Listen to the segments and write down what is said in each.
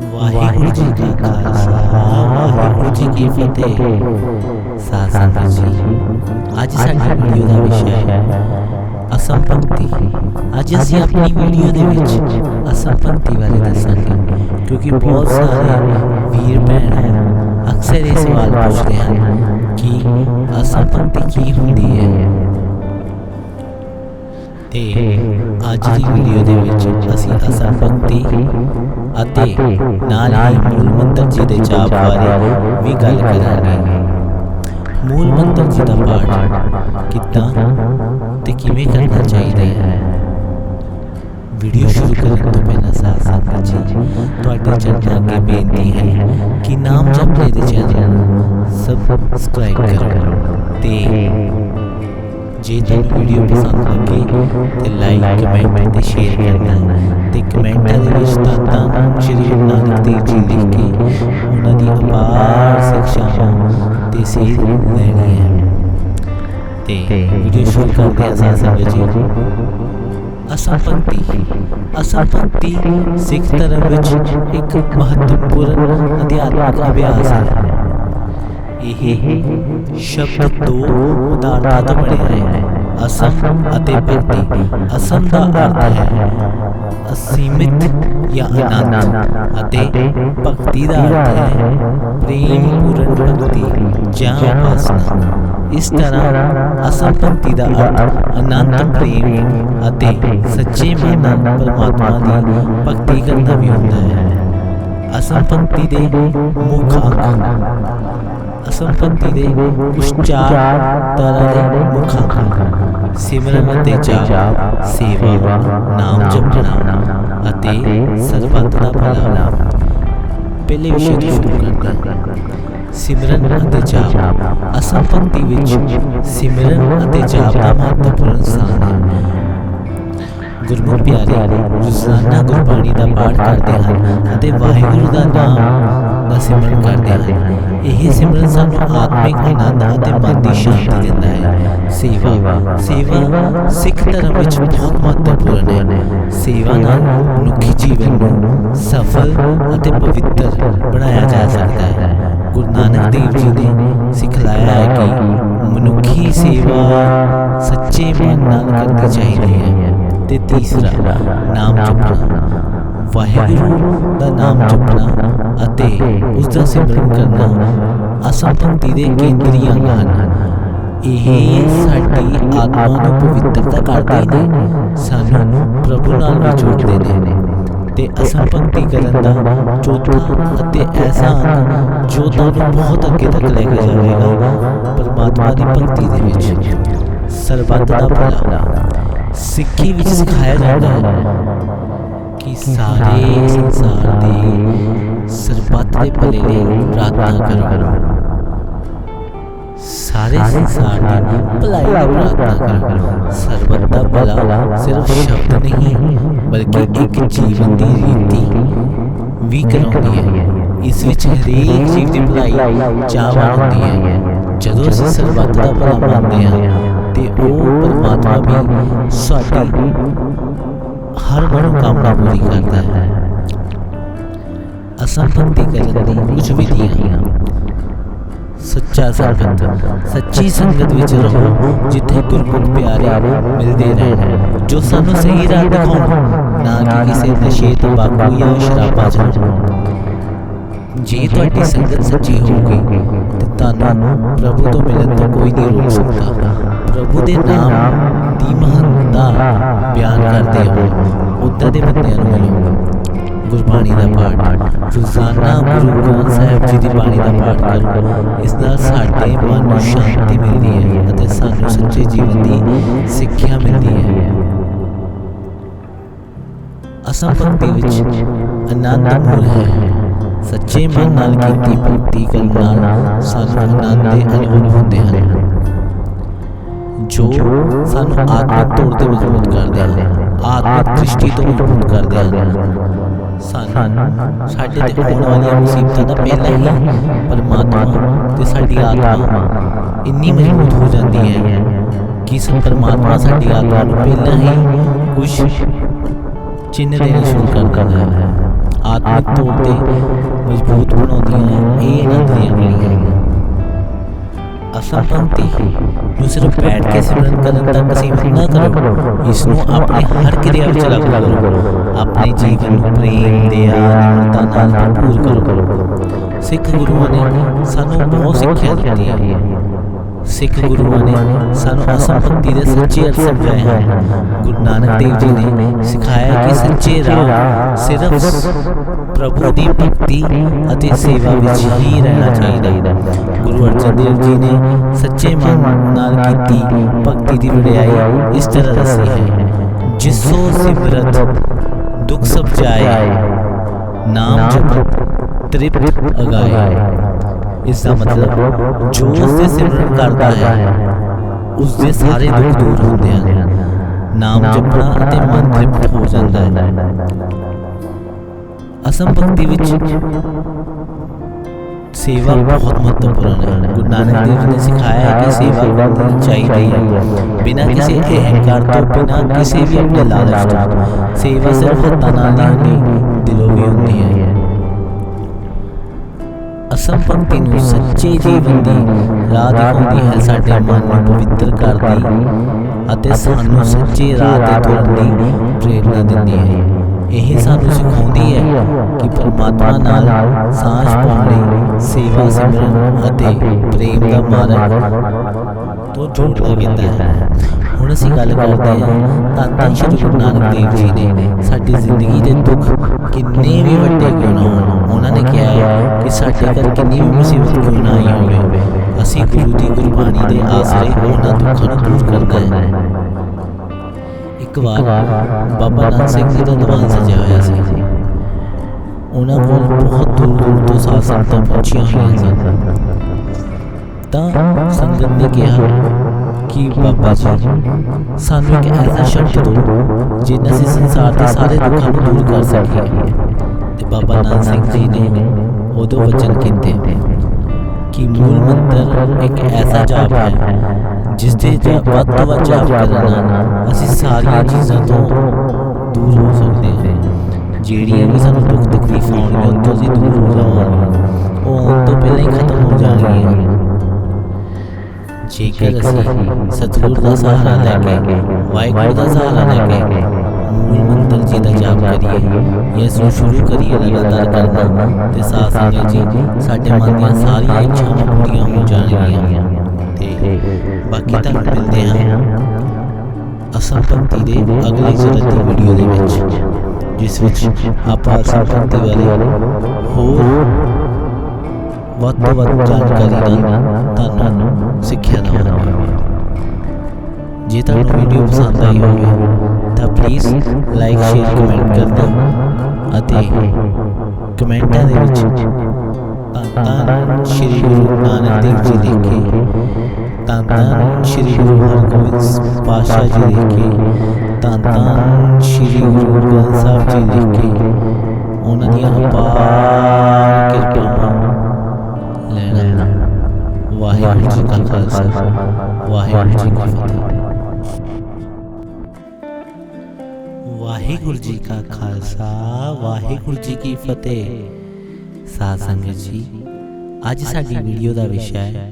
ਵਾਹਿਗੁਰੂ ਜੀ ਕਾ ਖਾਲਸਾ ਵਾਹਿਗੁਰੂ ਜੀ ਕੀ ਫਤਿਹ। ਸਾਧ ਸੰਗਤ ਜੀ ਅੱਜ ਸਾਡੀ ਵੀਡੀਓ ਦਾ ਵਿਸ਼ਾ ਹੈ ਅਸੰਪੰਕਤੀ। ਅੱਜ ਅਸੀਂ ਆਪਣੀ ਵੀਡੀਓ ਦੇ ਵਿੱਚ ਅਸੰਪੰਕਤੀ ਬਾਰੇ ਦੱਸਾਂਗੇ। ਕਿਉਂਕਿ ਬਹੁਤ ਸਾਰੇ ਵੀਰ ਭੈਣ ਅਕਸਰ ਇਹ ਸਵਾਲ ਪੁੱਛਦੇ ਹਨ ਕਿ ਅਸੰਪੰਕਤੀ ਕੀ ਹੁੰਦੀ ਹੈ। ਤੇ ਅੱਜ ਦੀ ਵੀਡੀਓ ਦੇ ਵਿੱਚ ਅਸੀਂ ਅਸੰਪੰਕਤੀ ਅਤੇ ਨਾਲ ਹੀ ਮੂਲ ਮੰਤਰ ਜੀ ਦੇ ਜਾਪ ਬਾਰੇ ਵੀ ਗੱਲ ਕਰਾਂਗੇ। ਮੂਲ ਮੰਤਰ ਜੀ ਦਾ ਪਾਠ ਕਿੱਦਾਂ ਤੇ ਕਿਵੇਂ ਕਰਨਾ ਚਾਹੀਦਾ ਹੈ? ਵੀਡੀਓ ਸ਼ੁਰੂ ਕਰਨ ਤੋਂ ਪਹਿਲਾਂ ਸਾਥ ਸੰਗਤ ਜੀ ਤੁਹਾਡੇ ਚਰਨਾਂ ਅੱਗੇ ਬੇਨਤੀ ਹੈ ਕਿ ਨਾਮ ਜਪਨੇ ਦੇ ਚੈਨਲ ਨੂੰ ਸਬਸਕ੍ਰਾਈਬ ਕਰੋ ਤੇ ਜੇ ਤੁਹਾਨੂੰ ਵੀਡੀਓ ਪਸੰਦ ਲੱਗੇ ਤੇ ਲਾਈਕ ਕਮੈਂਟ ਤੇ ਸ਼ੇਅਰ ਕਰਨਾ ਤੇ ਕਮੈਂਟਾਂ ਦੇ ਵਿੱਚ ਦਾਤਾਂ ਸ਼੍ਰੀ ਗੁਰੂ ਨਾਨਕ ਦੇਵ ਜੀ ਲਿਖ ਕੇ ਉਹਨਾਂ ਦੀ ਅਪਾਰ ਸਿੱਖਿਆਵਾਂ ਤੇ ਸੇਧ ਲੈਣੀ ਹੈ। ਤੇ ਵੀਡੀਓ ਸ਼ੁਰੂ ਕਰਦੇ ਹਾਂ ਸਾਥ ਜੀ। ਅਸੰਪੰਤੀ। ਅਸੰਪੰਤੀ ਸਿੱਖ ਧਰਮ ਵਿੱਚ ਇੱਕ ਮਹੱਤਵਪੂਰਨ ਅਧਿਆਤਮਿਕ ਅਭਿਆਸ ਹੈ। ਇਹ ਸ਼ਬਦ ਦੋ ਪਦਾਰਥਾਂ ਤੋਂ ਬਣਿਆ ਹੈ। ਅਸਮ ਅਤੇ ਭਗਤੀ। ਅਸਮ ਦਾ ਅਰਥ ਹੈ ਅਸੀਮਿਤ ਜਾਂ ਅਨੰਤ ਅਤੇ ਭਗਤੀ ਦਾ ਅਰਥ ਹੈ ਪ੍ਰੇਮ ਪੂਰਨ ਭਗਤੀ ਜਾਂ ਉਪਾਸਨਾ। ਇਸ ਤਰ੍ਹਾਂ ਅਸਮ ਭਗਤੀ ਦਾ ਅਰਥ ਅਨੰਤ ਪ੍ਰੇਮ ਅਤੇ ਸੱਚੇ ਮਨ ਨਾਲ ਪਰਮਾਤਮਾ ਦੀ ਭਗਤੀ ਕਰਨਾ ਵੀ ਹੁੰਦਾ ਹੈ। ਅਸਮ ਭਗਤੀ ਦੇ ਮੁੱਖ ਅੰਗ ਅਸੰਪੰਤੀ ਦੇ ਕੁਝ ਚਾਰ ਤਰ੍ਹਾਂ ਦੇ ਮੁੱਖ ਅੰਗ ਸਿਮਰਨ ਅਤੇ ਜਾਪ, ਸੇਵਾ, ਨਾਮ ਜਪਣਾ ਅਤੇ ਸਰਬੱਤ ਦਾ ਭਲਾ ਪਹਿਲੇ ਵਿਸ਼ੇ ਤੋਂ ਸ਼ੁਰੂ ਕਰਦੇ ਸਿਮਰਨ ਅਤੇ ਜਾਪ। ਅਸੰਪੰਤੀ ਵਿੱਚ ਸਿਮਰਨ ਅਤੇ ਜਾਪ ਦਾ ਮਹੱਤਵਪੂਰਨ ਸਥਾਨ ਹੈ। ਗੁਰਮੁਖ ਪਿਆਰੇ, ਰੋਜ਼ਾਨਾ ਗੁਰਬਾਣੀ ਦਾ ਪਾਠ ਕਰਦੇ ਹਨ ਅਤੇ ਵਾਹਿਗੁਰੂ ਦਾ ਨਾਮ ਦਾ ਸਿਮਰਨ ਕਰਦੇ ਹਨ। ਇਹ ਸਿਮਰਨ ਸਾਨੂੰ ਆਤਮਿਕ ਆਨੰਦ ਅਤੇ ਮਨ ਦੀ ਸ਼ਾਂਤੀ ਦਿੰਦਾ ਹੈ। ਸੇਵਾ ਸੇਵਾ ਸਿੱਖ ਧਰਮ ਵਿੱਚ ਬਹੁਤ ਮਹੱਤਵਪੂਰਨ ਹੈ। ਸੇਵਾ ਨਾਲ ਮਨੁੱਖੀ ਜੀਵਨ ਨੂੰ ਸਫਲ ਅਤੇ ਪਵਿੱਤਰ ਬਣਾਇਆ ਜਾ ਸਕਦਾ ਹੈ। ਗੁਰੂ ਨਾਨਕ ਦੇਵ ਜੀ ਨੇ ਸਿਖਲਾਇਆ ਹੈ ਕਿ ਮਨੁੱਖੀ ਸੇਵਾ ਸੱਚੇ ਮਨ ਨਾਲ ਕਰਨੀ ਚਾਹੀਦੀ ਹੈ ਤੇ ਤੀਸਰਾ ਨਾਮ ਜਪਣਾ। ਵਾਹਿਗੁਰੂ ਦਾ ਨਾਮ ਜਪਣਾ ਅਤੇ ਉਸ ਦਾ ਸਿਮਰਨ ਕਰਨਾ ਅਸੰਪੰਤੀ ਦੇ ਕੇਂਦਰੀ ਅੰਗ ਹਨ। ਇਹ ਸਾਡੀ ਆਤਮਾ ਨੂੰ ਪਵਿੱਤਰਤਾ ਕਰਦੇ ਨੇ। ਸਾਨੂੰ ਪ੍ਰਭੂ ਨਾਲ ਜੋੜਦੇ ਨੇ। ਤੇ ਅਸੰਪੰਤੀ ਕਰਨ ਦਾ ਚੌਥਾ ਅਤੇ ਐਸਾ ਅੰਗ ਜੋ ਤੁਹਾਨੂੰ ਬਹੁਤ ਅੱਗੇ ਤੱਕ ਲੈ ਕੇ ਜਾਵੇਗਾ ਪਰਮਾਤਮਾ ਦੀ ਭਗਤੀ ਦੇ ਵਿੱਚ। ਸਰਬੱਤ ਦਾ ਭਲਾ। ਸਿੱਖੀ ਵਿੱਚ ਸਿਖਾਇਆ ਜਾਂਦਾ ਹੈ। ਕਿ ਸਾਰੇ ਸੰਸਾਰ ਦੇ ਸਰਬੱਤ ਦੇ ਭਲੇ ਲਈ ਪ੍ਰਾਰਥਨਾ ਕਰੋ। ਸਾਰੇ ਸੰਸਾਰ ਦੀ ਭਲਾਈ ਲਈ ਪ੍ਰਾਰਥਨਾ ਕਰੋ। ਸਰਬੱਤ ਦਾ ਭਲਾ ਸਿਰਫ ਸ਼ਬਦ ਨਹੀਂ ਬਲਕਿ ਇੱਕ ਜੀਵਨ ਦੀ ਰੀਤੀ ਵੀ ਕਰਾਉਂਦੀ ਹੈ। ਇਸ ਵਿੱਚ ਹਰੇਕ ਜੀਵ ਦੀ ਭਲਾਈ ਚਾਹਵਾ ਹੁੰਦੀ ਹੈ। ਜਦੋਂ ਅਸੀਂ ਸਰਬੱਤ ਦਾ ਭਲਾ ਮੰਨਦੇ ਹਾਂ ਤੇ ਉਹ ਪਰਮਾਤਮਾ ਵੀ ਸਾਡੀ ਹਰ ਮਨੋਕਾਮਨਾ ਪੂਰੀ ਕਰਦਾ ਹੈ। ਅਸੰਪੰਤੀ ਕਰਨ ਦੀ ਕੁਝ ਵਿਧੀਆਂ ਸੱਚਾ ਸੰਗਤ ਸੱਚੀ ਸੰਗਤ ਵਿੱਚ ਰਹੋ ਜਿੱਥੇ ਗੁਰਮੁਖ ਪਿਆਰੇ ਮਿਲਦੇ ਰਹਿਣ ਜੋ ਸਾਨੂੰ ਸਹੀ ਰਾਹ ਦਿਖਾਉਣ ਨਾ ਕਿ ਕਿਸੇ ਨਸ਼ੇ ਤੰਬਾਕੂ ਜਾਂ ਸ਼ਰਾਬਾਂ ਚ ਜੇ ਤੁਹਾਡੀ ਸੰਗਤ ਸੱਚੀ ਹੋਊਗੀ ਤੇ ਤੁਹਾਨੂੰ ਪ੍ਰਭੂ ਤੋਂ ਮਿਲਣ ਤੋਂ ਕੋਈ ਨਹੀਂ ਰੋਕ ਸਕਦਾ। ਪ੍ਰਭੂ ਦੇ ਨਾਮ ਦੀ ਮਹੱਤਤਾ ਬਿਆਨ ਕਰਦੇ ਹੋ। ਉਦਾਂ ਦੇ ਬੰਦਿਆਂ ਨੂੰ ਮਿਲੋ। ਗੁਰਬਾਣੀ ਦਾ ਪਾਠ। ਰੋਜ਼ਾਨਾ ਗੁਰੂ ਗ੍ਰੰਥ ਸਾਹਿਬ ਜੀ ਦੀ ਬਾਣੀ ਦਾ ਪਾਠ ਕਰੋ। ਇਸ ਨਾਲ ਸਾਡੇ ਮਨ ਨੂੰ ਸ਼ਾਂਤੀ ਮਿਲਦੀ ਹੈ ਅਤੇ ਸਾਨੂੰ ਸੱਚੇ ਜੀਵਨ ਦੀ ਸਿੱਖਿਆ ਮਿਲਦੀ ਹੈ। ਅਸੰਪਤੀ ਵਿੱਚ ਆਨੰਦ ਮੂਲ ਹੈ। ਸੱਚੇ ਮਨ ਨਾਲ ਕੀਤੀ ਭਗਤੀ ਕਰਨ ਨਾਲ ਸਾਨੂੰ ਆਨੰਦ ਦੇ ਅਨੁਭਵ ਹੁੰਦੇ ਹਨ। ਜੋ ਸਾਨੂੰ ਆਤਮਿਕ ਤੌਰ ਤੇ ਮਜ਼ਬੂਤ ਕਰਦੇ ਹਨ, ਆਤਮਿਕ ਦ੍ਰਿਸ਼ਟੀ ਤੋਂ ਮਜ਼ਬੂਤ ਕਰਦੇ ਹਨ। ਸਾਨੂੰ ਸਾਡੇ ਤੇ ਆਉਣ ਵਾਲੀਆਂ ਮੁਸੀਬਤਾਂ ਦਾ ਪਹਿਲਾਂ ਹੀ ਪਰਮਾਤਮਾ ਤੇ ਸਾਡੀ ਆਤਮਾ ਇੰਨੀ ਮਜ਼ਬੂਤ ਹੋ ਜਾਂਦੀ ਹੈ ਕਿ ਸਭ ਪਰਮਾਤਮਾ ਸਾਡੀ ਆਤਮਾ ਨੂੰ ਪਹਿਲਾਂ ਹੀ ਕੁਝ ਚਿੰਨ੍ਹ ਦੇਣੇ ਸ਼ੁਰੂ ਕਰ ਦਿੰਦਾ ਹੈ। ਆਤਮਿਕ ਆਤਮਿਕ ਤੌਰ ਤੇ ਮਜ਼ਬੂਤ ਬਣਾਉਂਦੀਆਂ ਇਹ ਆਨੰਦ ਦੀਆਂ ਕੜੀਆਂ ਭਗਤੀ ਨੂੰ ਸਿਰਫ ਬੈਠ ਕੇ ਸਿਮਰਨ ਕਰਨ ਤੱਕ ਸੀਮਿਤ ਨਾ ਕਰੋ। ਇਸ ਨੂੰ ਆਪਣੇ ਹਰ ਕਿਰਿਆ ਵਿੱਚ ਲਾਗੂ ਕਰੋ। ਆਪਣੇ ਜੀਵਨ ਨੂੰ ਪ੍ਰੇਮ ਦਇਆ ਨਿਮਰਤਾ ਨਾਲ ਭਰਪੂਰ ਕਰੋ। ਸਿੱਖ ਗੁਰੂਆਂ ਨੇ ਸਾਨੂੰ ਬਹੁਤ ਸਿੱਖਿਆ ਦਿੱਤੀ ਹੈ ਸਿੱਖ ਗੁਰੂਆਂ ਨੇ ਸਾਨੂੰ ਅਸਲ ਭਗਤੀ ਦੇ ਸੱਚੇ ਅਰਥ ਸਮਝਾਏ ਹਨ। ਗੁਰੂ ਨਾਨਕ ਦੇਵ ਜੀ ਨੇ ਸਿਖਾਇਆ ਕਿ ਸੱਚੇ ਰਾਹ ਸਿਰਫ ਪ੍ਰਭੂ ਦੀ ਭਗਤੀ ਅਤੇ ਸੇਵਾ ਵਿੱਚ ਹੀ ਰਹਿਣਾ ਚਾਹੀਦਾ ਹੈ। ਗੁਰੂ ਅਰਜਨ ਦੇਵ ਜੀ ਨੇ ਸੱਚੇ ਮਨ ਨਾਲ ਕੀਤੀ ਭਗਤੀ ਦੀ ਵਡਿਆਈ ਇਸ ਤਰ੍ਹਾਂ ਦੱਸੀ ਹੈ ਜਿਸੋ ਸਿਮਰਤ ਦੁਖ ਸਭ ਜਾਏ ਨਾਮ ਜਪਤ ਤ੍ਰਿਪਤ ਅਗਾਏ ਇਸ ਦਾ ਮਤਲਬ ਜੋ ਉਸ ਦੇ ਸਿਮਰਨ ਕਰਦਾ ਹੈ ਉਸ ਦੇ ਸਾਰੇ ਦੁੱਖ ਦੂਰ ਹੁੰਦੇ ਹਨ ਨਾਮ ਜਪਣਾ ਅਤੇ ਮਨ ਤ੍ਰਿਪਤ ਹੋ ਜਾਂਦਾ ਹੈ ਅਸਮ ਭਗਤੀ ਵਿੱਚ ਸੇਵਾ ਬਹੁਤ ਮਹੱਤਵਪੂਰਨ ਹੈ। ਗੁਰੂ ਨਾਨਕ ਦੇਵ ਜੀ ਨੇ ਸਿਖਾਇਆ ਹੈ ਕਿ ਸੇਵਾ ਕਰਨੀ ਚਾਹੀਦੀ ਹੈ। ਬਿਨਾਂ ਕਿਸੇ ਅਹੰਕਾਰ ਤੋਂ ਬਿਨਾਂ ਕਿਸੇ ਵੀ ਆਪਣੇ ਲਾਲਚ ਤੋਂ ਸੇਵਾ ਸਿਰਫ ਹੱਥਾਂ ਨਾਲ ਨਹੀਂ ਹੁੰਦੀ ਹੈ। ਅਸਮ ਭਗਤੀ ਨੂੰ ਸੱਚੇ ਜੀਵਨ ਦੀ ਰਾਹ ਦਿਖਾਉਂਦੀ ਹੈ ਸਾਡੇ ਮਨ ਨੂੰ ਪਵਿੱਤਰ ਕਰਦੀ ਅਤੇ ਸਾਨੂੰ ਸੱਚੇ ਰਾਹ ਤੇ ਤੁਰਨ ਦੀ ਪ੍ਰੇਰਣਾ ਦਿੰਦੀ ਹੈ। ਇਹ ਸਾਨੂੰ ਸਿਖਾਉਂਦੀ ਹੈ ਕਿ ਪਰਮਾਤਮਾ ਨਾਲ ਸਾਂਝ ਪਾਉਣ ਲਈ ਸੇਵਾ ਸਿਮਰਨ ਅਤੇ ਪ੍ਰੇਮ ਦਾ ਮਾਰਗ ਤੋਂ ਜੋੜਨਾ ਪੈਂਦਾ ਹੈ। ਹੁਣ ਅਸੀਂ ਗੱਲ ਕਰਦੇ ਹਾਂ ਤਾਂ ਤਾਂ ਸ਼੍ਰੀ ਗੁਰੂ ਨਾਨਕ ਦੇਵ ਜੀ ਨੇ ਸਾਡੀ ਜ਼ਿੰਦਗੀ ਦੇ ਦੁੱਖ ਕਿੰਨੇ ਵੀ ਵੱਡੇ ਕਿਉਂ ਨਾ ਹੋਣ। ਉਹਨਾਂ ਨੇ ਕਿਹਾ ਹੈ ਕਿ ਸਾਡੇ ਘਰ ਕਿੰਨੀ ਵੀ ਮੁਸੀਬਤ ਕਿਉਂ ਨਾ ਆਈ ਹੋਵੇ। ਅਸੀਂ ਗੁਰੂ ਦੀ ਗੁਰਬਾਣੀ ਦੇ ਆਸਰੇ ਉਹਨਾਂ ਦੁੱਖਾਂ ਨੂੰ ਦੂਰ ਕਰਦਾ ਹੈ। ਇੱਕ ਵਾਰ ਬਾਬਾ ਨਾਨਕ ਸਿੰਘ ਜੀ ਦਾ ਦੀਵਾਨ ਸਜਿਆ ਹੋਇਆ ਸੀ ਉਹਨਾਂ ਕੋਲ ਬਹੁਤ ਦੂਰ ਦੂਰ ਤੋਂ ਸਾਧ ਸੰਗਤਾਂ ਪਹੁੰਚੀਆਂ ਹੋਈਆਂ ਸਨ ਤਾਂ ਸੰਗਤ ਨੇ ਕਿਹਾ ਕਿ ਬਾਬਾ ਜੀ ਸਾਨੂੰ ਇੱਕ ਐਸਾ ਸ਼ਬਦ ਦਿਓ ਜਿਸ ਅਸੀਂ ਸੰਸਾਰ ਦੇ ਸਾਰੇ ਦੁੱਖਾਂ ਨੂੰ ਦੂਰ ਕਰ ਸਕੀਏ ਤੇ ਬਾਬਾ ਨਾਨਕ ਸਿੰਘ ਜੀ ਨੇ ਉਦੋਂ ਵਚਨ ਕੀਤੇ ਕਿ ਮੂਲ ਮੰਤਰ ਇੱਕ ਐਸਾ ਜਾਪ ਹੈ ਜਿਸ ਦੇ ਜਾਪ ਵੱਧ ਤੋਂ ਵੱਧ ਜਾਪ ਕਰਨ ਨਾਲ ਅਸੀਂ ਸਾਰੀਆਂ ਚੀਜ਼ਾਂ ਤੋਂ ਦੂਰ ਹੋ ਸਕਦੇ ਹਾਂ ਜਿਹੜੀਆਂ ਵੀ ਸਾਨੂੰ ਦੁੱਖ ਤਕਲੀਫ ਆਉਣਗੀਆਂ ਉਹ ਤੋਂ ਅਸੀਂ ਦੂਰ ਹੋ ਜਾਵਾਂਗੇ ਉਹ ਆਉਣ ਤੋਂ ਪਹਿਲਾਂ ਹੀ ਖਤਮ ਹੋ ਜਾਣਗੀਆਂ ਜੇਕਰ ਅਸੀਂ ਸਤਿਗੁਰ ਦਾ ਸਹਾਰਾ ਲੈ ਕੇ ਵਾਹਿਗੁਰੂ ਦਾ ਸਹਾਰਾ ਲੈ ਕੇ ਮੂਲ ਮੰਤਰ ਜੀ ਦਾ ਜਾਪ ਕਰੀਏ ਜਾਂ ਇਸ ਨੂੰ ਸ਼ੁਰੂ ਕਰੀਏ ਲਗਾਤਾਰ ਕਰਨਾ ਤੇ ਸਾਥ ਸੰਗਤ ਜੀ ਸਾਡੇ ਮਨ ਦੀਆਂ ਸਾਰੀਆਂ ਇੱਛਾਵਾਂ ਪੂਰੀਆਂ ਹੋ ਜਾਣਗੀਆਂ ਤੇ ਬਾਕੀ ਤੱਕ ਮਿਲਦੇ ਹਾਂ ਅਸਲ ਭਗਤੀ ਦੇ ਅਗਲੇ ਜ਼ਰੂਰਤ ਦੀ ਵੀਡੀਓ ਦੇ ਵਿੱਚ ਜਿਸ ਵਿੱਚ ਆਪਾਂ ਅਸਲ ਭਗਤੀ ਵਾਲੇ ਹੋਰ ਵੱਧ ਤੋਂ ਵੱਧ ਜਾਣਕਾਰੀ ਨਾਲ ਤੁਹਾਨੂੰ ਸਿੱਖਿਆ ਦਵਾਂਗੇ। ਜੇ ਤੁਹਾਨੂੰ ਵੀਡੀਓ ਪਸੰਦ ਆਈ ਹੋਵੇ ਤਾਂ ਪਲੀਜ਼ ਲਾਈਕ ਸ਼ੇਅਰ ਕਮੈਂਟ ਕਰਨਾ ਅਤੇ ਕਮੈਂਟਾਂ ਦੇ ਵਿੱਚ ਤਾਂ ਸ਼੍ਰੀ ਗੁਰੂ ਨਾਨਕ ਦੇਵ ਜੀ ਲਿਖ ਕੇ ਤਾਂ ਤਾਂ ਸ਼੍ਰੀ ਗੁਰੂ ਹਰਗੋਬਿੰਦ ਪਾਤਸ਼ਾਹ ਜੀ ਲਿਖ ਕੇ। ਤਾਂ ਤਾਂ ਸ਼੍ਰੀ ਗੁਰੂ ਗ੍ਰੰਥ ਸਾਹਿਬ ਜੀ ਲਿਖ ਕੇ। ਉਹਨਾਂ ਦੀਆਂ ਅਪਾਰ ਕਿਰਪਾਵਾਂ ਲੈਣਾ ਵਾਹਿਗੁਰੂ ਜੀ ਕਾ ਖਾਲਸਾ। ਵਾਹਿਗੁਰੂ ਜੀ ਕੀ ਫਤਿਹ। ਵਾਹਿਗੁਰੂ ਜੀ ਕਾ ਖਾਲਸਾ। ਵਾਹਿਗੁਰੂ ਜੀ ਕੀ ਫਤਿਹ। ਸਾਧ ਸੰਗਤ ਜੀ, ਅੱਜ ਸਾਡੀ ਵੀਡੀਓ ਦਾ ਵਿਸ਼ਾ ਹੈ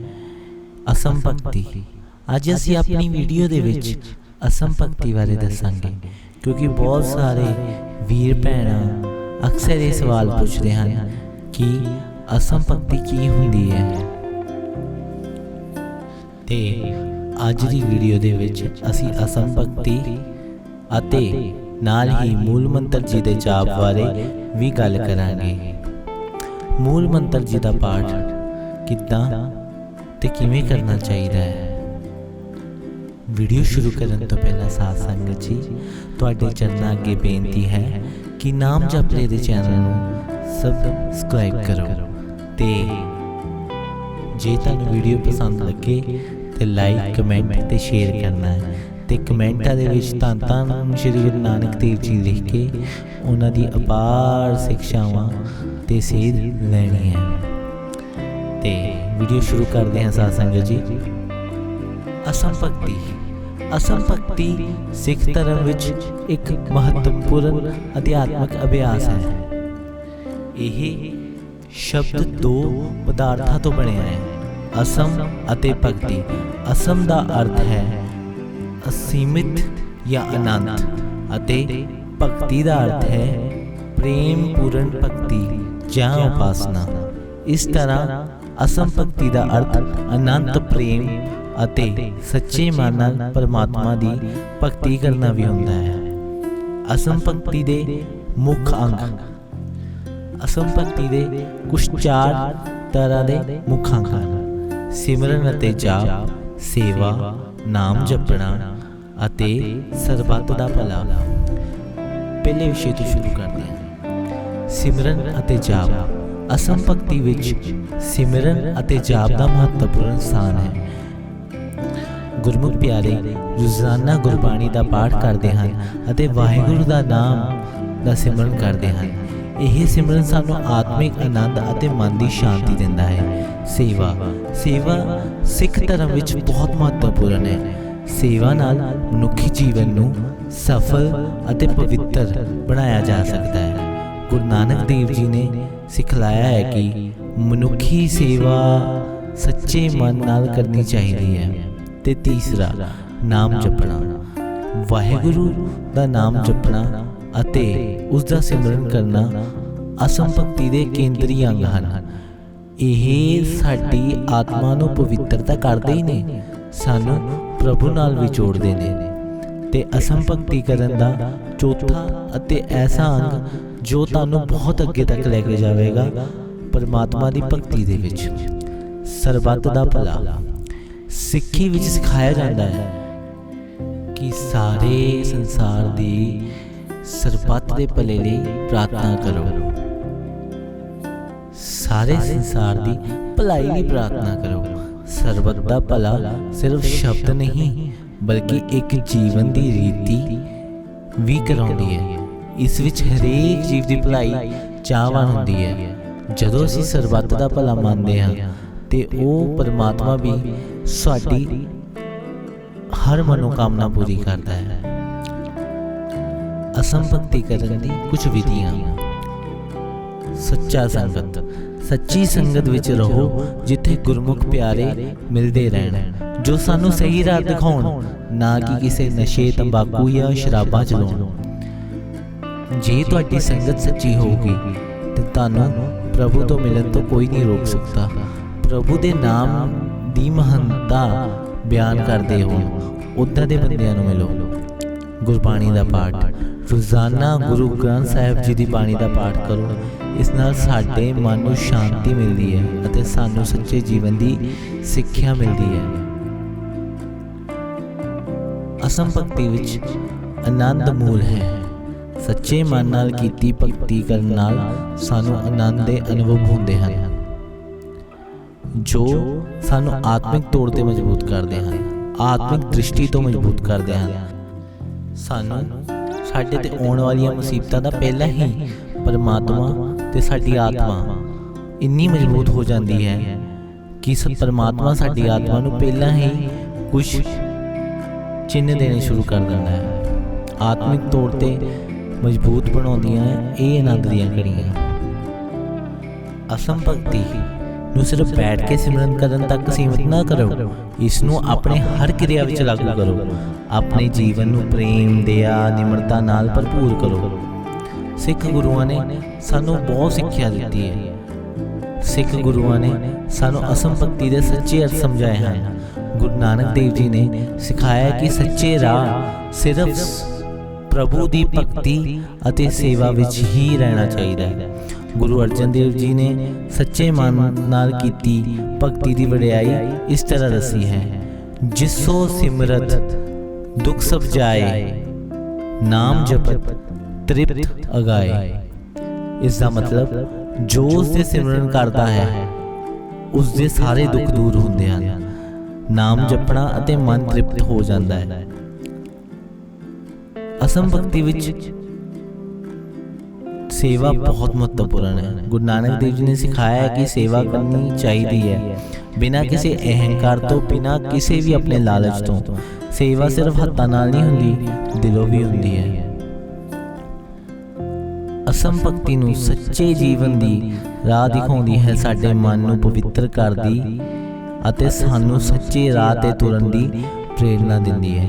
ਅਸਮ ਭਗਤੀ ਅੱਜ ਅਸੀਂ ਆਪਣੀ ਵੀਡੀਓ ਦੇ ਵਿੱਚ ਅਸਮ ਭਗਤੀ ਬਾਰੇ ਦੱਸਾਂਗੇ, ਕਿਉਂਕਿ ਬਹੁਤ ਸਾਰੇ ਵੀਰ ਭੈਣਾਂ ਅਕਸਰ ਇਹ ਸਵਾਲ ਪੁੱਛਦੇ ਹਨ ਕਿ ਅਸਮ ਭਗਤੀ ਕੀ ਹੁੰਦੀ ਹੈ। ਤੇ ਅੱਜ ਦੀ ਵੀਡੀਓ ਦੇ ਵਿੱਚ ਅਸੀਂ ਅਸਮ ਭਗਤੀ ਅਤੇ ਨਾਲ ਹੀ ਮੂਲ ਮੰਤਰ ਜੀ ਦੇ ਜਾਪ ਬਾਰੇ ਵੀ ਗੱਲ ਕਰਾਂਗੇ। ਮੂਲ ਮੰਤਰ ਜੀ ਦਾ ਪਾਠ ਕਿੱਦਾਂ ਤੇ ਕਿਵੇਂ ਕਰਨਾ ਚਾਹੀਦਾ ਹੈ? ਵੀਡੀਓ ਸ਼ੁਰੂ ਕਰਨ ਤੋਂ ਪਹਿਲਾਂ ਸਾਧ ਸੰਗਤ ਜੀ ਤੁਹਾਡੇ ਚਰਨਾਂ ਅੱਗੇ ਬੇਨਤੀ ਹੈ ਕਿ ਨਾਮ ਜਪਲੇ ਦੇ ਚੈਨਲ ਨੂੰ ਸਬਸਕ੍ਰਾਈਬ ਕਰੋ। ਤੇ ਜੇ ਤੁਹਾਨੂੰ ਵੀਡੀਓ ਪਸੰਦ ਲੱਗੇ ਤੇ ਲਾਈਕ ਕਮੈਂਟ ਤੇ ਸ਼ੇਅਰ ਕਰਨਾ ਹੈ। ਤੇ ਕਮੈਂਟਾਂ ਦੇ ਵਿੱਚ ਧੰਨ ਧੰਨ ਸ਼੍ਰੀ ਗੁਰੂ ਨਾਨਕ ਦੇਵ ਜੀ ਲਿਖ ਕੇ ਉਹਨਾਂ ਦੀ ਅਪਾਰ ਸਿੱਖਿਆਵਾਂ ਤੇ ਸੇਧ ਲੈਣੀ ਹੈ। ਤੇ ਵੀਡੀਓ ਸ਼ੁਰੂ ਕਰਦੇ ਹਾਂ ਸਾਧ ਸੰਗਤ ਜੀ। ਅਸਮ ਭਗਤੀ। ਅਸਮ ਭਗਤੀ ਸਿੱਖ ਧਰਮ ਵਿੱਚ ਇੱਕ ਮਹੱਤਵਪੂਰਨ ਅਧਿਆਤਮਿਕ ਅਭਿਆਸ ਹੈ। ਇਹ ਸ਼ਬਦ ਦੋ ਪਦਾਰਥਾਂ ਤੋਂ ਬਣਿਆ ਹੈ, ਅਸਮ ਅਤੇ ਭਗਤੀ। ਅਸਮ ਦਾ ਅਰਥ ਹੈ ਅਸੀਮਿਤ ਜਾਂ ਅਨੰਤ ਅਤੇ ਭਗਤੀ ਦਾ ਅਰਥ ਹੈ ਪ੍ਰੇਮ ਪੂਰਨ ਭਗਤੀ ਜਾਂ ਉਪਾਸਨਾ। ਇਸ ਤਰ੍ਹਾਂ ਅਸਮ ਭਗਤੀ ਦਾ ਅਰਥ ਅਨੰਤ ਪ੍ਰੇਮ ਅਤੇ ਸੱਚੇ ਮਨ ਨਾਲ ਪਰਮਾਤਮਾ ਦੀ ਭਗਤੀ ਕਰਨਾ ਵੀ ਹੁੰਦਾ ਹੈ। ਅਸਮ ਭਗਤੀ ਦੇ ਮੁੱਖ ਅੰਗ। ਅਸਮ ਭਗਤੀ ਦੇ ਕੁਝ ਚਾਰ ਤਰ੍ਹਾਂ ਦੇ ਮੁੱਖ ਅੰਗ ਹਨ। ਸਿਮਰਨ ਅਤੇ ਜਾਪ, ਸੇਵਾ, ਨਾਮ ਜਪਣਾ ਅਤੇ ਸਰਬੱਤ ਦਾ ਭਲਾ। ਪਹਿਲੇ ਵਿਸ਼ੇ ਤੋਂ ਸ਼ੁਰੂ ਕਰਦੇ ਹਾਂ। ਸਿਮਰਨ ਅਤੇ ਜਾਪ। ਅਸਮ ਭਗਤੀ ਵਿੱਚ ਸਿਮਰਨ ਅਤੇ ਜਾਪ ਦਾ ਮਹੱਤਵਪੂਰਨ ਸਥਾਨ ਹੈ। ਗੁਰਮੁਖ ਪਿਆਰੇ, ਰੋਜ਼ਾਨਾ ਗੁਰਬਾਣੀ ਦਾ ਪਾਠ ਕਰਦੇ ਹਨ ਅਤੇ ਵਾਹਿਗੁਰੂ ਦਾ ਨਾਮ ਦਾ ਸਿਮਰਨ ਕਰਦੇ ਹਨ। ਇਹ ਸਿਮਰਨ ਸਾਨੂੰ ਆਤਮਿਕ ਆਨੰਦ ਅਤੇ ਮਨ ਦੀ ਸ਼ਾਂਤੀ ਦਿੰਦਾ ਹੈ। ਸੇਵਾ ਸੇਵਾ ਸਿੱਖ ਧਰਮ ਵਿੱਚ ਬਹੁਤ ਮਹੱਤਵਪੂਰਨ ਹੈ। ਸੇਵਾ ਨਾਲ ਮਨੁੱਖੀ ਜੀਵਨ ਨੂੰ ਸਫਲ ਅਤੇ ਪਵਿੱਤਰ ਬਣਾਇਆ ਜਾ ਸਕਦਾ ਹੈ। ਗੁਰੂ ਨਾਨਕ ਦੇਵ ਜੀ ਨੇ ਸਿਖਲਾਇਆ ਹੈ ਕਿ ਮਨੁੱਖੀ ਸੇਵਾ ਸੱਚੇ ਮਨ ਨਾਲ ਕਰਨੀ ਚਾਹੀਦੀ ਹੈ। ਤੇ ਤੀਸਰਾ, ਨਾਮ ਜਪਣਾ। ਵਾਹਿਗੁਰੂ ਦਾ ਨਾਮ ਜਪਣਾ ਅਤੇ ਉਸ ਦਾ ਸਿਮਰਨ ਕਰਨਾ ਅਸਮ ਭਗਤੀ ਦੇ ਕੇਂਦਰੀ ਅੰਗ ਹਨ। ਇਹ ਸਾਡੀ ਆਤਮਾ ਨੂੰ ਪਵਿੱਤਰਤਾ ਕਰਦੇ ਹੀ ਨੇ, ਸਾਨੂੰ ਪ੍ਰਭੂ ਨਾਲ ਵੀ ਜੋੜਦੇ ਨੇ। ਤੇ ਅਸਮ ਭਗਤੀ ਕਰਨ ਦਾ ਚੌਥਾ ਅਤੇ ਐਸਾ ਅੰਗ ਜੋ ਤੁਹਾਨੂੰ ਬਹੁਤ ਅੱਗੇ ਤੱਕ ਲੈ ਕੇ ਜਾਵੇਗਾ ਪਰਮਾਤਮਾ ਦੀ ਭਗਤੀ ਦੇ ਵਿੱਚ। ਸਰਬੱਤ ਦਾ ਭਲਾ। ਸਿੱਖੀ ਵਿੱਚ ਸਿਖਾਇਆ ਜਾਂਦਾ ਹੈ ਕਿ ਸਾਰੇ ਸੰਸਾਰ ਦੀ ਸਰਬੱਤ ਦੇ ਭਲੇ ਲਈ ਪ੍ਰਾਰਥਨਾ ਕਰੋ। ਸਾਰੇ ਸੰਸਾਰ ਦੀ ਭਲਾਈ ਲਈ ਪ੍ਰਾਰਥਨਾ ਕਰੋ। ਸਰਬੱਤ ਦਾ ਭਲਾ ਸਿਰਫ ਸ਼ਬਦ ਨਹੀਂ, ਬਲਕਿ ਇੱਕ ਜੀਵਨ ਦੀ ਰੀਤੀ ਵੀ ਕਰਾਉਂਦੀ ਹੈ। ਇਸ ਵਿੱਚ ਹਰੇਕ ਜੀਵ ਦੀ ਭਲਾਈ ਚਾਹਵਾਨ ਹੁੰਦੀ ਹੈ। ਜਦੋਂ ਅਸੀਂ ਸਰਬੱਤ ਦਾ ਭਲਾ ਮੰਨਦੇ ਹਾਂ, ਤੇ ਉਹ ਪਰਮਾਤਮਾ ਵੀ ਸਾਡੀ ਹਰ ਮਨੋਕਾਮਨਾ ਪੂਰੀ ਕਰਦਾ ਹੈ। ਅਸਮ ਭਗਤੀ ਕਰਨ ਦੀ ਕੁਝ ਵਿਧੀਆਂ। ਸੱਚਾ ਸੰਗਤ, ਸੱਚੀ ਸੰਗਤ ਵਿੱਚ ਰਹੋ, ਜਿੱਥੇ ਗੁਰਮੁਖ ਪਿਆਰੇ ਮਿਲਦੇ ਰਹਿਣ। ਜੋ ਸਾਨੂੰ ਸਹੀ ਰਾਹ ਦਿਖਾਉਣ, ਨਾ ਕਿ ਕਿਸੇ ਨਸ਼ੇ, ਤੰਬਾਕੂ ਜਾਂ ਸ਼ਰਾਬਾਂ ਚਲਾਉਣ। ਜੇ ਤੁਹਾਡੀ ਸੰਗਤ ਸੱਚੀ ਹੋਊਗੀ ਤੇ ਤੁਹਾਨੂੰ ਪ੍ਰਭੂ ਤੋਂ ਮਿਲਣ ਤੋਂ ਕੋਈ ਨਹੀਂ ਰੋਕ ਸਕਦਾ। ਪ੍ਰਭੂ ਦੇ ਨਾਮ ਦੀ ਮਹੰਤਾ ਬਿਆਨ ਕਰਦੇ ਹੋ ਉਦਾਂ ਦੇ ਬੰਦਿਆਂ ਨੂੰ ਮਿਲੋ। ਗੁਰਬਾਣੀ ਦਾ ਪਾਠ। ਰੋਜ਼ਾਨਾ ਗੁਰੂ ਗ੍ਰੰਥ ਸਾਹਿਬ ਜੀ ਦੀ ਬਾਣੀ ਦਾ ਪਾਠ ਕਰੋ। ਇਸ ਨਾਲ ਸਾਡੇ ਮਨ ਨੂੰ ਸ਼ਾਂਤੀ ਮਿਲਦੀ ਹੈ ਅਤੇ ਸਾਨੂੰ ਸੱਚੇ ਜੀਵਨ ਦੀ ਸਿੱਖਿਆ ਮਿਲਦੀ ਹੈ। ਅਸਮ ਭਗਤੀ ਵਿੱਚ ਆਨੰਦ ਮੂਲ ਹੈ। ਸੱਚੇ ਮਨ ਨਾਲ ਕੀਤੀ ਭਗਤੀ ਕਰਨ ਨਾਲ ਸਾਨੂੰ ਆਨੰਦ ਦੇ ਅਨੁਭਵ ਹੁੰਦੇ ਹਨ, ਜੋ ਸਾਨੂੰ ਆਤਮਿਕ ਤੌਰ ਤੇ ਮਜ਼ਬੂਤ ਕਰਦੇ ਹਨ, ਆਤਮਿਕ ਦ੍ਰਿਸ਼ਟੀ ਤੋਂ ਮਜ਼ਬੂਤ ਕਰਦੇ ਹਨ। ਸਾਨੂੰ ਸਾਡੇ ਤੇ ਆਉਣ ਵਾਲੀਆਂ ਮੁਸੀਬਤਾਂ ਦਾ ਪਹਿਲਾਂ ਹੀ ਪਰਮਾਤਮਾ ਤੇ ਸਾਡੀ ਆਤਮਾ ਇੰਨੀ ਮਜ਼ਬੂਤ ਹੋ ਜਾਂਦੀ ਹੈ ਕਿ ਸਭ ਪਰਮਾਤਮਾ ਸਾਡੀ ਆਤਮਾ ਨੂੰ ਪਹਿਲਾਂ ਹੀ ਕੁਝ ਚਿੰਨ੍ਹ ਦੇਣੇ ਸ਼ੁਰੂ ਕਰ ਦਿੰਦਾ ਹੈ। ਆਤਮਿਕ ਤੌਰ ਤੇ ਮਜ਼ਬੂਤ ਬਣਾਉਂਦੀਆਂ ਇਹ ਆਨੰਦ ਦੀਆਂ ਘੜੀਆਂ। ਅਸਮ ਭਗਤੀ ਨੂੰ ਸਿਰਫ ਬੈਠ ਕੇ ਸਿਮਰਨ ਕਰਨ ਤੱਕ ਸੀਮਿਤ ਨਾ ਕਰੋ। ਇਸ ਨੂੰ ਆਪਣੇ ਹਰ ਕਿਰਿਆ ਵਿੱਚ ਲਾਗੂ ਕਰੋ। ਆਪਣੇ ਜੀਵਨ ਨੂੰ ਪ੍ਰੇਮ, ਦਇਆ, ਨਿਮਰਤਾ ਨਾਲ ਭਰਪੂਰ ਕਰੋ। ਸਿੱਖ ਗੁਰੂਆਂ ਨੇ ਸਾਨੂੰ ਬਹੁਤ ਸਿੱਖਿਆ ਦਿੱਤੀ ਹੈ ਸਿੱਖ ਗੁਰੂਆਂ ਨੇ ਸਾਨੂੰ ਅਸਮ ਭਗਤੀ ਦੇ ਸੱਚੇ ਅਰਥ ਸਮਝਾਏ ਹਨ। ਗੁਰੂ ਨਾਨਕ ਦੇਵ ਜੀ ਨੇ ਸਿਖਾਇਆ ਕਿ ਸੱਚੇ ਰਾਹ ਸਿਰਫ ਪ੍ਰਭੂ ਦੀ ਭਗਤੀ ਅਤੇ ਸੇਵਾ ਵਿੱਚ ਹੀ ਰਹਿਣਾ ਚਾਹੀਦਾ ਹੈ। ਗੁਰੂ ਅਰਜਨ ਦੇਵ ਜੀ ਨੇ ਸੱਚੇ ਮਨ ਨਾਲ ਕੀਤੀ ਭਗਤੀ ਦੀ ਵਡਿਆਈ ਇਸ ਤਰ੍ਹਾਂ ਦੱਸੀ ਹੈ। ਜਿਸੋ ਸਿਮਰਤ ਦੁਖ ਸਭ ਜਾਏ ਨਾਮ ਜਪਤ ਤ੍ਰਿਪਤ ਅਗਾਏ। ਇਸ ਦਾ ਮਤਲਬ ਜੋ ਉਸ ਦੇ ਸਿਮਰਨ ਕਰਦਾ ਹੈ। ਉਸ ਦੇ ਸਾਰੇ ਦੁੱਖ ਦੂਰ ਹੁੰਦੇ ਹਨ। ਨਾਮ ਜਪਣਾ ਅਤੇ ਮਨ ਤ੍ਰਿਪਤ ਹੋ। ਜਾਂਦਾ ਹੈ। ਅਸਮ ਭਗਤੀ ਵਿੱਚ ਸੇਵਾ ਬਹੁਤ ਮਹੱਤਵਪੂਰਨ ਹੈ। ਗੁਰੂ ਨਾਨਕ ਦੇਵ ਜੀ ਨੇ ਸਿਖਾਇਆ ਹੈ ਕਿ ਸੇਵਾ ਕਰਨੀ ਚਾਹੀਦੀ ਹੈ। ਬਿਨਾਂ ਕਿਸੇ ਅਹੰਕਾਰ ਤੋਂ ਬਿਨਾਂ ਕਿਸੇ ਵੀ ਆਪਣੇ ਲਾਲਚ ਤੋਂ ਸੇਵਾ ਸਿਰਫ ਹੱਥਾਂ ਨਾਲ ਨਹੀਂ ਹੁੰਦੀ ਦਿਲੋਂ ਵੀ ਹੁੰਦੀ ਹੈ। ਅਸਮ ਭਗਤੀ ਨੂੰ ਸੱਚੇ ਜੀਵਨ ਦੀ ਰਾਹ ਦਿਖਾਉਂਦੀ ਹੈ ਸਾਡੇ ਮਨ ਨੂੰ ਪਵਿੱਤਰ ਕਰਦੀ ਅਤੇ ਸਾਨੂੰ ਸੱਚੇ ਰਾਹ ਤੇ ਤੁਰਨ ਦੀ ਪ੍ਰੇਰਣਾ ਦਿੰਦੀ ਹੈ।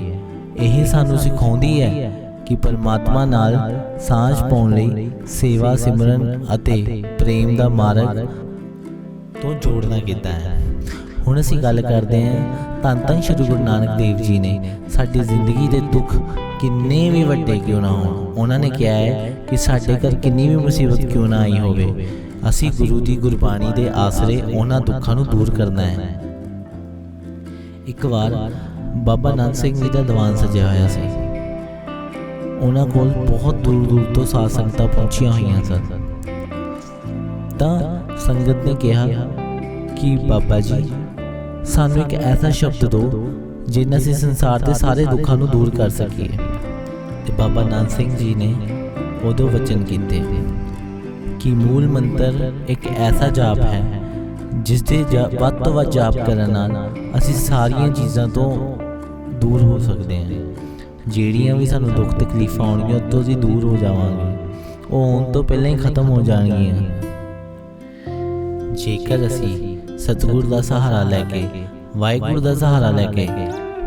ਇਹ ਸਾਨੂੰ ਸਿਖਾਉਂਦੀ ਹੈ। ਕਿ ਪਰਮਾਤਮਾ ਨਾਲ ਸਾਂਝ ਪਾਉਣ ਲਈ ਸੇਵਾ ਸਿਮਰਨ ਅਤੇ ਪ੍ਰੇਮ ਦਾ ਮਾਰਗ ਤੋਂ ਜੋੜਨਾ ਕੀਤਾ ਹੈ। ਹੁਣ ਅਸੀਂ ਗੱਲ ਕਰਦੇ ਹਾਂ ਧੰਨ ਧੰਨ ਸ਼੍ਰੀ ਗੁਰੂ ਨਾਨਕ ਦੇਵ ਜੀ ਨੇ ਸਾਡੀ ਜ਼ਿੰਦਗੀ ਦੇ ਦੁੱਖ ਕਿੰਨੇ ਵੀ ਵੱਡੇ ਕਿਉਂ ਨਾ ਹੋਣ। ਉਹਨਾਂ ਨੇ ਕਿਹਾ ਹੈ ਕਿ ਸਾਡੇ ਘਰ ਕਿੰਨੀ ਵੀ ਮੁਸੀਬਤ ਕਿਉਂ ਨਾ ਆਈ ਹੋਵੇ। ਅਸੀਂ ਗੁਰੂ ਦੀ ਗੁਰਬਾਣੀ ਦੇ ਆਸਰੇ ਉਹਨਾਂ ਦੁੱਖਾਂ ਨੂੰ ਦੂਰ ਕਰਨਾ ਹੈ। ਇੱਕ ਵਾਰ ਬਾਬਾ ਨਾਨਕ ਸਿੰਘ ਜੀ ਦਾ ਦੀਵਾਨ ਸਜਿਆ ਹੋਇਆ ਸੀ। ਉਹਨਾਂ ਕੋਲ ਬਹੁਤ ਦੂਰ ਦੂਰ ਤੋਂ ਸਾਧ ਸੰਗਤਾਂ ਪਹੁੰਚੀਆਂ ਹੋਈਆਂ ਸਨ। ਤਾਂ ਸੰਗਤ ਨੇ ਕਿਹਾ ਕਿ ਬਾਬਾ ਜੀ, ਸਾਨੂੰ ਇੱਕ ਐਸਾ ਸ਼ਬਦ ਦਿਓ ਜਿਸ ਅਸੀਂ ਸੰਸਾਰ ਦੇ ਸਾਰੇ ਦੁੱਖਾਂ ਨੂੰ ਦੂਰ ਕਰ ਸਕੀਏ। ਤੇ ਬਾਬਾ ਨਾਨਕ ਸਿੰਘ ਜੀ ਨੇ ਉਦੋਂ ਵਚਨ ਕੀਤੇ ਕਿ ਮੂਲ ਮੰਤਰ ਇੱਕ ਐਸਾ ਜਾਪ ਹੈ ਜਿਸ ਦੇ ਜਾ- ਵੱਧ ਤੋਂ ਵੱਧ ਜਾਪ ਕਰਨ ਨਾਲ ਅਸੀਂ ਸਾਰੀਆਂ ਚੀਜ਼ਾਂ ਤੋਂ ਦੂਰ ਹੋ ਸਕਦੇ ਹਾਂ। ਜਿਹੜੀਆਂ ਵੀ ਸਾਨੂੰ ਦੁੱਖ ਤਕਲੀਫਾਂ ਆਉਣਗੀਆਂ ਉਹ ਤੋਂ ਅਸੀਂ ਦੂਰ ਹੋ ਜਾਵਾਂਗੇ। ਉਹ ਆਉਣ ਤੋਂ ਪਹਿਲਾਂ ਹੀ ਖਤਮ ਹੋ ਜਾਣਗੀਆਂ। ਜੇਕਰ ਅਸੀਂ ਸਤਿਗੁਰ ਦਾ ਸਹਾਰਾ ਲੈ ਕੇ, ਵਾਹਿਗੁਰੂ ਦਾ ਸਹਾਰਾ ਲੈ ਕੇ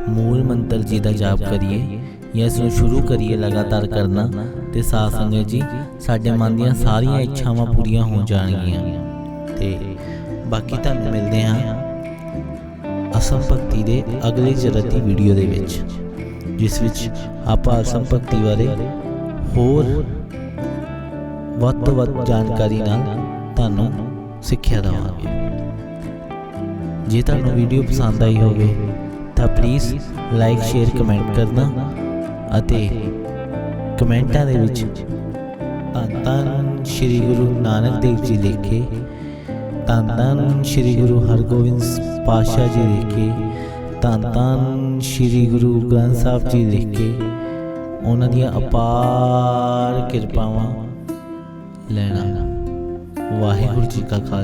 ਮੂਲ ਮੰਤਰ ਜੀ ਦਾ ਜਾਪ ਕਰੀਏ ਜਾਂ ਇਸ ਨੂੰ ਸ਼ੁਰੂ ਕਰੀਏ ਲਗਾਤਾਰ ਕਰਨਾ, ਤੇ ਸਾਧ ਸੰਗਤ ਜੀ, ਸਾਡੇ ਮਨ ਦੀਆਂ ਸਾਰੀਆਂ ਇੱਛਾਵਾਂ ਪੂਰੀਆਂ ਹੋ ਜਾਣਗੀਆਂ। ਤੇ ਬਾਕੀ ਤੁਹਾਨੂੰ ਮਿਲਦੇ ਹਾਂ ਅਸਮ ਭਗਤੀ ਦੇ ਅਗਲੇ ਜ਼ਰਤੀ ਵੀਡੀਓ ਦੇ ਵਿੱਚ। ਜਿਸ ਵਿੱਚ ਆਪਾਂ ਅਸਮ ਭਗਤੀ ਬਾਰੇ ਹੋਰ ਵੱਧ ਤੋਂ ਵੱਧ ਜਾਣਕਾਰੀ ਨਾਲ ਤੁਹਾਨੂੰ ਸਿੱਖਿਆ ਦੇਵਾਂਗੇ। ਜੇ ਤੁਹਾਨੂੰ ਵੀਡੀਓ ਪਸੰਦ ਆਈ ਹੋਵੇ, ਤਾਂ ਪਲੀਜ਼ ਲਾਈਕ ਸ਼ੇਅਰ ਕਮੈਂਟ ਕਰਨਾ ਅਤੇ ਕਮੈਂਟਾਂ ਦੇ ਵਿੱਚ ਧੰਨ ਧੰਨ ਸ਼੍ਰੀ ਗੁਰੂ ਨਾਨਕ ਦੇਵ ਜੀ ਲਿਖੇ ਧੰਨ ਧੰਨ ਸ਼੍ਰੀ ਗੁਰੂ ਹਰਗੋਬਿੰਦ ਪਾਤਸ਼ਾਹ ਜੀ ਲਿਖ ਕੇ, ਧੰਨ ਧੰਨ ਸ਼੍ਰੀ ਗੁਰੂ ਗ੍ਰੰਥ ਸਾਹਿਬ ਜੀ ਲਿਖ ਕੇ ਉਹਨਾਂ ਦੀਆਂ ਅਪਾਰ ਕਿਰਪਾਵਾਂ ਲੈਣਾ। ਵਾਹਿਗੁਰੂ ਜੀ ਕਾ ਖਾਲਸਾ